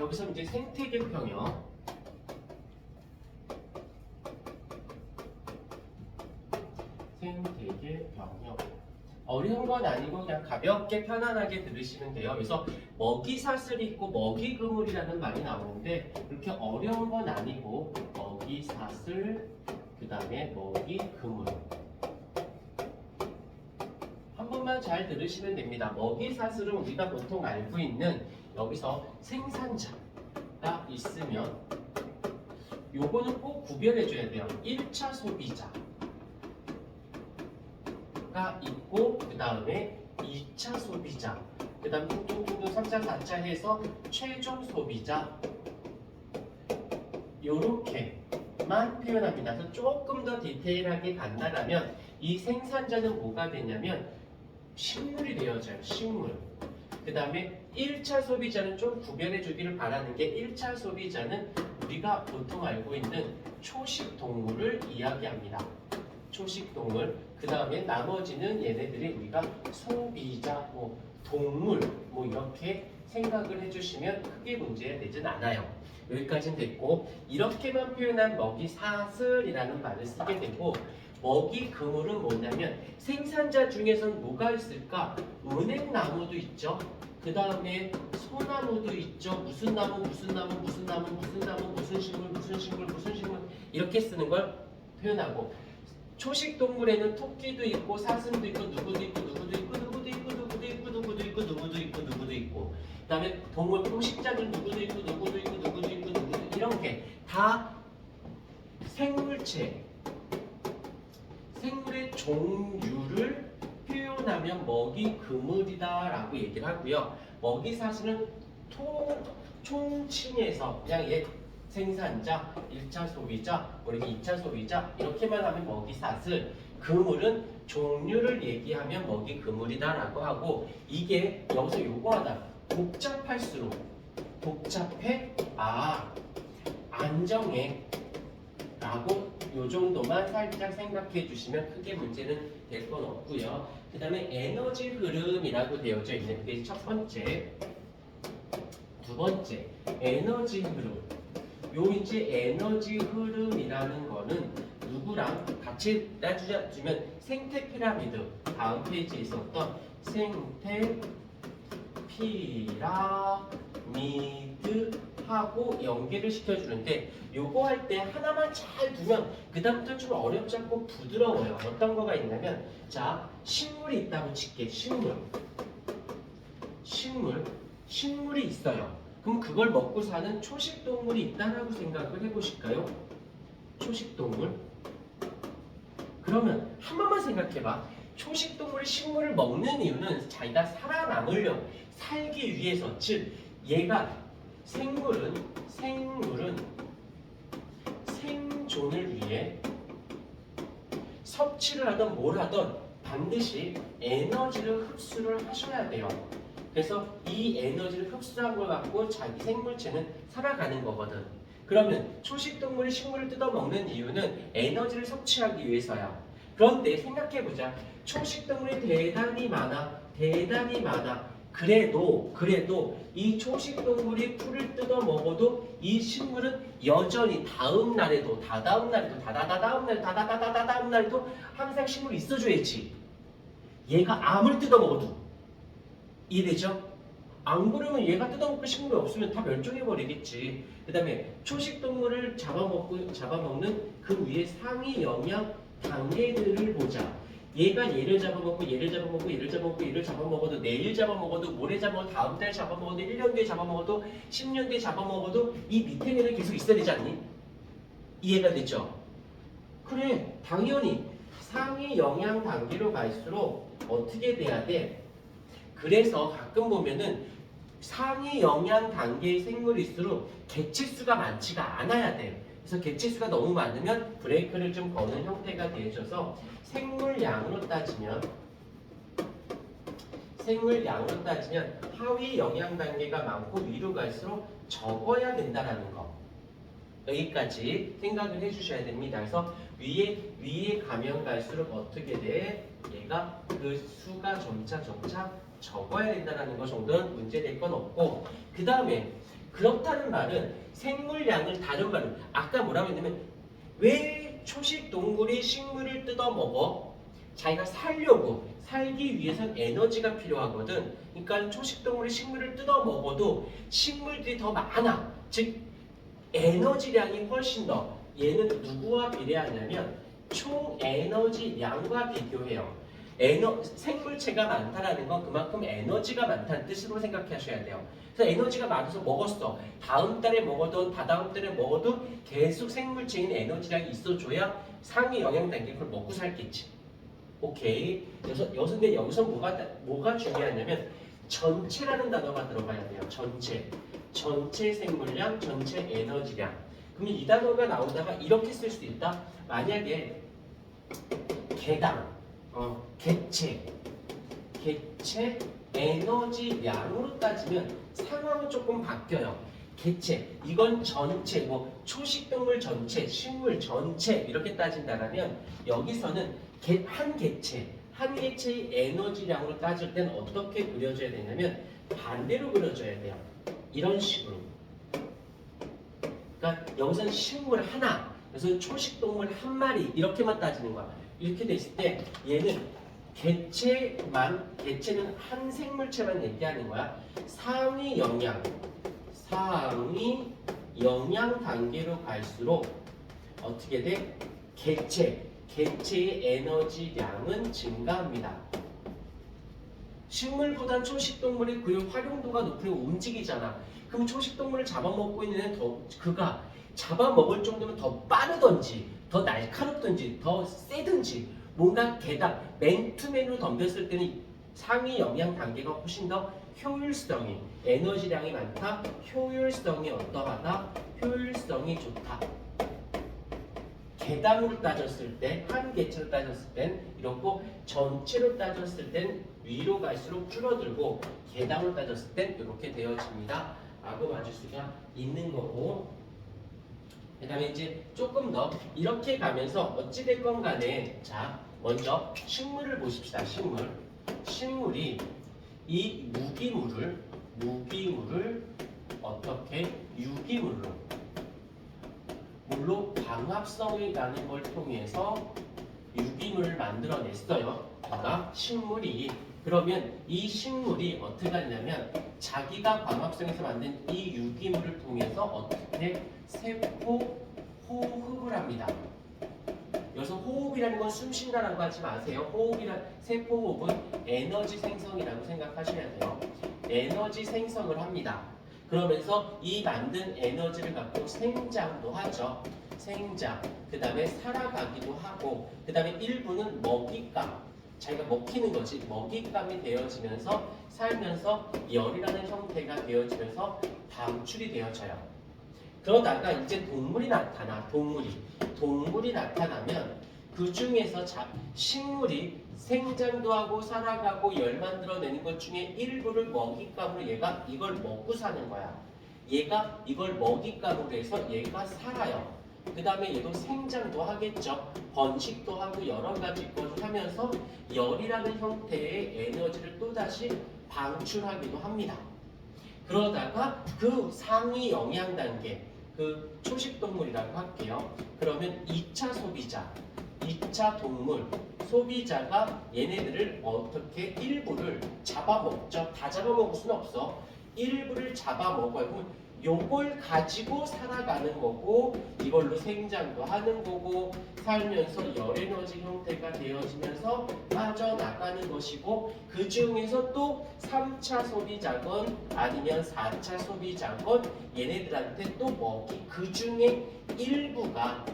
여기서 이제 생태계 평형 생태계 평형 어려운 건 아니고 그냥 가볍게 편안하게 들으시면 돼요. 그래서 먹이 사슬이 있고 먹이 그물이라는 말이 나오는데 그렇게 어려운 건 아니고 먹이 사슬 그 다음에 먹이 그물 한 번만 잘 들으시면 됩니다. 먹이 사슬은 우리가 보통 알고 있는 여기서 생산자가 있으면 요거는 꼭 구별해 줘야 돼요. 1차 소비자가 있고 그 다음에 2차 소비자 그 다음 뚱뚱뚱뚱 3차 4차 해서 최종 소비자 요렇게만 표현합니다. 그래서 조금 더 디테일하게 간다면 이 생산자는 뭐가 되냐면 식물이 되어져요. 식물. 그 다음에 1차 소비자는 좀 구별해 주기를 바라는 게 1차 소비자는 우리가 보통 알고 있는 초식 동물을 이야기합니다. 초식 동물. 그 다음에 나머지는 얘네들이 우리가 소비자, 뭐 동물, 뭐 이렇게 생각을 해주시면 크게 문제 되진 않아요. 여기까지는 됐고 이렇게만 표현한 먹이 사슬이라는 말을 쓰게 되고 먹이 그물은 뭐냐면 생산자 중에선 뭐가 있을까? 은행나무도 있죠. 그 다음에 소나무도 있죠. 무슨 나무, 무슨 나무, 무슨 나무, 무슨 나무, 무슨 식물, 무슨 식물, 무슨 식물 이렇게 쓰는 걸 표현하고 초식 동물에는 토끼도 있고 사슴도 있고 누구도 있고 누구도 있고 누구도 있고 누구도 있고 누구도 있고 누구도 있고 누구도 있고 그다음에 동물 포식자들 누구도 있고 누구도 있고 누구도 있고 누구도 이런 게다 생물체 생물의 종류를 표현하면 먹이 그물이다라고 얘기를 하고요. 먹이 사슬은 통, 총칭해서 그냥 얘 생산자, 1차 소비자, 우리 2차 소비자 이렇게만 하면 먹이 사슬 그물은 종류를 얘기하면 먹이 그물이다라고 하고 이게 여기서 요거 하나 복잡할수록 복잡해? 아 안정해? 라고 요 정도만 살짝 생각해 주시면 크게 문제는 될 건 없고요. 그 다음에 에너지 흐름이라고 되어져 있는 게 첫 번째, 두 번째 에너지 흐름. 요 이제 에너지 흐름이라는 거는 누구랑 같이 따주면 생태 피라미드 다음 페이지에 있었던 생태 피라미드 하고 연계를 시켜주는데 요거 할 때 하나만 잘 두면 그 다음부터 좀 어렵지 않고 부드러워요. 어떤 거가 있냐면 자 식물이 있다고 칠게 식물 식물 식물이 있어요. 그럼 그걸 먹고 사는 초식 동물이 있다라고 생각을 해보실까요? 초식 동물 그러면 한 번만 생각해봐. 초식 동물이 식물을 먹는 이유는 자기가 살아남으려 살기 위해서 즉 얘가 생물은 생물은 생존을 위해 섭취를 하던 뭘 하던 반드시 에너지를 흡수를 하셔야 돼요. 그래서 이 에너지를 흡수한 걸 갖고 자기 생물체는 살아가는 거거든. 그러면 초식 동물이 식물을 뜯어 먹는 이유는 에너지를 섭취하기 위해서야. 그런데 생각해보자. 초식 동물이 대단히 많아. 대단히 많아. 그래도 그래도 이 초식 동물이 풀을 뜯어 먹어도 이 식물은 여전히 다음 날에도 다다음 날에도 다다다다음 날 다다다다다 다음 날도 항상 식물이 있어줘야지. 얘가 암을 뜯어 먹어도 이해되죠? 안 그러면 얘가 뜯어먹고 식물이 없으면 다 멸종해 버리겠지. 그 다음에 초식 동물을 잡아먹고 잡아먹는 그 위에 상위 영양 단계들을 보자. 얘가 얘를 잡아먹고 얘를 잡아먹고 얘를 잡아먹고 얘를 잡아먹어도 내일 잡아먹어도 모레 잡아먹어도 다음 달 잡아먹어도 1년 뒤에 잡아먹어도 10년 뒤에 잡아먹어도 이 밑에 얘는 계속 있어야 되지 않니? 이해가 되죠? 그래 당연히 상위 영양 단계로 갈수록 어떻게 돼야 돼? 그래서 가끔 보면은 상위 영양 단계의 생물일수록 개체수가 많지가 않아야 돼요. 그래서 개체수가 너무 많으면 브레이크를 좀 거는 형태가 되어져서 생물량으로 따지면 생물량으로 따지면 하위 영양 단계가 많고 위로 갈수록 적어야 된다라는 거. 여기까지 생각을 해주셔야 됩니다. 그래서 위에 위에 가면 갈수록 어떻게 돼? 얘가 그 수가 점차 점차 적어야 된다는 거 정도는 문제 될 건 없고 그 다음에 그 그렇다는 말은 생물량을 다른 말로 아까 뭐라고 했냐면 왜 초식 동물이 식물을 뜯어 먹어? 자기가 살려고 살기 위해선 에너지가 필요하거든. 그러니까 초식 동물이 식물을 뜯어 먹어도 식물들이 더 많아. 즉 에너지량이 훨씬 더 얘는 누구와 비례하냐면 총 에너지량과 비교해요. 에너 생물체가 많다라는 건 그만큼 에너지가 많다는 뜻으로 생각하셔야 돼요. 그래서 에너지가 많아서 먹었어. 다음 달에 먹어도 다다음 달에 먹어도 계속 생물체인 에너지량이 있어줘야 상위 영양 단계 그걸 먹고 살겠지. 오케이. 그래서 근데 여기서 뭐가 뭐가 중요하냐면 전체라는 단어가 들어가야 돼요. 전체. 전체 생물량, 전체 에너지량. 그러면 이 단어가 나오다가 이렇게 쓸 수도 있다. 만약에 개당, 어, 개체, 개체 에너지량으로 따지면 상황은 조금 바뀌어요. 개체, 이건 전체, 뭐 초식동물 전체, 식물 전체 이렇게 따진다면 여기서는 개, 한 개체, 한 개체의 에너지량으로 따질 땐 어떻게 그려줘야 되냐면 반대로 그려줘야 돼요. 이런 식으로. 그러니까 여기서는 식물 하나, 그래서 초식동물 한 마리 이렇게만 따지는 거야. 이렇게 됐을 때 얘는 개체만 개체는 한 생물체만 얘기하는 거야. 상위 영양, 상위 영양 단계로 갈수록 어떻게 돼? 개체, 개체의 에너지량은 증가합니다. 식물보단 초식동물이 그 활용도가 높으면 움직이잖아. 그럼 초식동물을 잡아먹고 있는 더 그가 잡아먹을 정도면 더 빠르던지 더 날카롭든지 더 세든지 뭔가 게다 맨투맨으로 덤볐을 때는 상위 영양 단계가 훨씬 더 효율성이 에너지량이 많다. 효율성이 어떠하다? 효율성이 좋다. 개당으로 따졌을 때 한 개체로 따졌을 땐 이렇고 전체로 따졌을 땐 위로 갈수록 줄어들고 개당으로 따졌을 땐 이렇게 되어집니다. 라고 맞을 수가 있는 거고. 그 다음에 이제 조금 더 이렇게 가면서 어찌됐건 간에 자 먼저 식물을 보십시다. 식물. 식물이 이 무기물을 무기물을 어떻게? 유기물로. 물로 광합성이라는 걸 통해서 유기물을 만들어냈어요. 그러니까 식물이 그러면 이 식물이 어떻게 하냐면 자기가 광합성에서 만든 이 유기물을 통해서 어떻게? 세포 호흡을 합니다. 호흡이라는 건 숨 쉰다라고 하지 마세요. 호흡이란 세포 호흡은 에너지 생성이라고 생각하셔야 돼요. 에너지 생성을 합니다. 그러면서 이 만든 에너지를 갖고 생장도 하죠. 생장. 그 다음에 살아가기도 하고, 그 다음에 일부는 먹잇감. 자기가 먹히는 거지. 먹잇감이 되어지면서 살면서 열이라는 형태가 되어지면서 방출이 되어져요. 그러다가 이제 동물이 나타나. 동물이. 동물이 나타나면 그 중에서 자, 식물이 생장도 하고 살아가고 열 만들어내는 것 중에 일부를 먹잇감으로 얘가 이걸 먹고 사는 거야. 얘가 이걸 먹잇감으로 해서 얘가 살아요. 그 다음에 얘도 생장도 하겠죠. 번식도 하고 여러 가지 것을 하면서 열이라는 형태의 에너지를 또다시 방출하기도 합니다. 그러다가 그 상위 영양 단계, 그 초식동물이라고 할게요. 그러면 2차 소비자, 2차 동물, 소비자가 얘네들을 어떻게 일부를 잡아먹죠. 다 잡아먹을 수는 없어. 일부를 잡아먹어요. 그럼 요걸 가지고 살아가는 거고 이걸로 생장도 하는 거고 살면서 열에너지 형태가 되어지면서 빠져나가는 것이고 그 중에서 또 3차 소비자건 아니면 4차 소비자건 얘네들한테 또 먹이 그 중에 일부가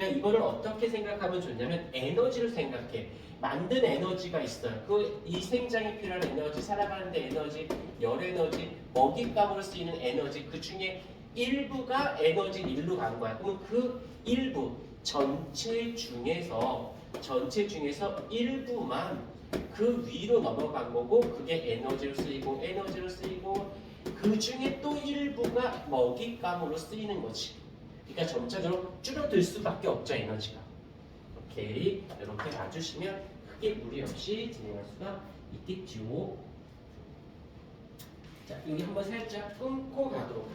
그러니까 이거를 어떻게 생각하면 좋냐면 에너지를 생각해. 만든 에너지가 있어요. 그 이 생장에 필요한 에너지, 살아가는데 에너지, 열 에너지, 먹잇감으로 쓰이는 에너지 그 중에 일부가 에너지 일로 간 거야. 그럼 그 일부 전체 중에서 전체 중에서 일부만 그 위로 넘어간 거고 그게 에너지로 쓰이고 에너지로 쓰이고 그 중에 또 일부가 먹잇감으로 쓰이는 거지. 그러니까 점차적으로 줄어들 수밖에 없죠 에너지가. 오케이 이렇게 봐주시면 크게 무리 없이 진행할 수가 있겠죠. 자 여기 한번 살짝 끊고 가도록